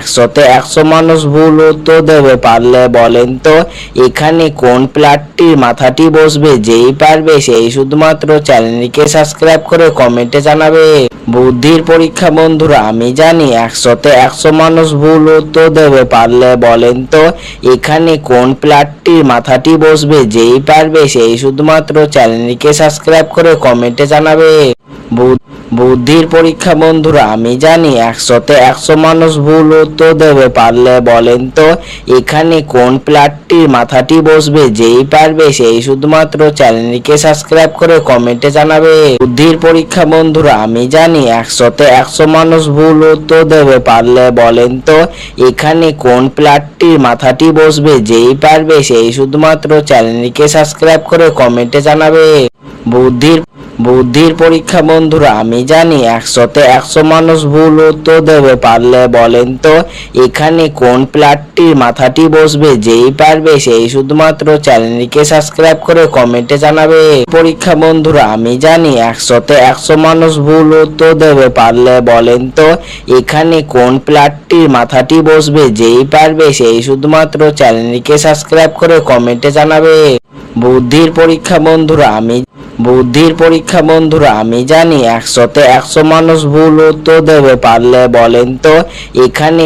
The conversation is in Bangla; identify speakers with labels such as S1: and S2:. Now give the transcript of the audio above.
S1: একশোতে একশো মানুষ ভুল উত্তর দেবে, পারলে বলেন তো, এখানে কোন প্লাটটির মাথাটি বসবে? যেই পারবে সেই শুধুমাত্র চ্যানেলটিকে সাবস্ক্রাইব করে কমেন্টে জানাবে। বুদ্ধির পরীক্ষা, বন্ধুরা, আমি জানি একশোতে একশো মানুষ ভুল উত্তর দেবে, পারলে বলেন তো, এখানে কোন প্লাটটির মাথাটি বসবে? যেই পারবে সেই শুধুমাত্র চ্যানেলটিকে সাবস্ক্রাইব করে কমেন্টে জানাবে। বু- বুদ্ধির পরীক্ষা, বন্ধুরা, আমি জানি একশোতে একশো মানুষ ভুল উত্তর দেবে, পারলে বলেন তো, এখানে কোন প্লাটটির মাথাটি বসবে? যেই পারবে, সেই শুধুমাত্র চ্যানেলটিকে সাবস্ক্রাইব করে কমেন্টে জানাবে। বুদ্ধির পরীক্ষা, বন্ধুরা, আমি জানি একশোতে একশো মানুষ ভুল উত্তর দেবে, পারলে বলেন তো, এখানে কোন প্লাটটির মাথাটি বসবে? যেই পারবে, সেই শুধুমাত্র চ্যানেলটিকে সাবস্ক্রাইব করে কমেন্টে জানাবে। বুদ্ধির বুদ্ধির পরীক্ষা, বন্ধুরা, আমি জানি একশোতে একশো মানুষ ভুল উত্তর দেবে, পারলে বলেন তো, এখানে কোন প্লাটটির মাথাটি বসবে, যেই পারবে সেই শুধুমাত্র চ্যানেলটিকে সাবস্ক্রাইব করে কমেন্টে জানাবে। পরীক্ষা, বন্ধুরা, আমি জানি একশোতে একশো মানুষ ভুল উত্তর দেবে, পারলে বলেন তো, এখানে কোন প্লাটটির মাথাটি বসবে, যেই পারবে সেই শুধুমাত্র চ্যানেলটিকে সাবস্ক্রাইব করে কমেন্টে জানাবে। বুদ্ধির পরীক্ষা বন্ধুরা, আমি বুদ্ধির পরীক্ষা বন্ধুরা, আমি জানি একশোতে একশো মানুষ ভুল উত্তর দেবে, পারলে বলেন তো, এখানে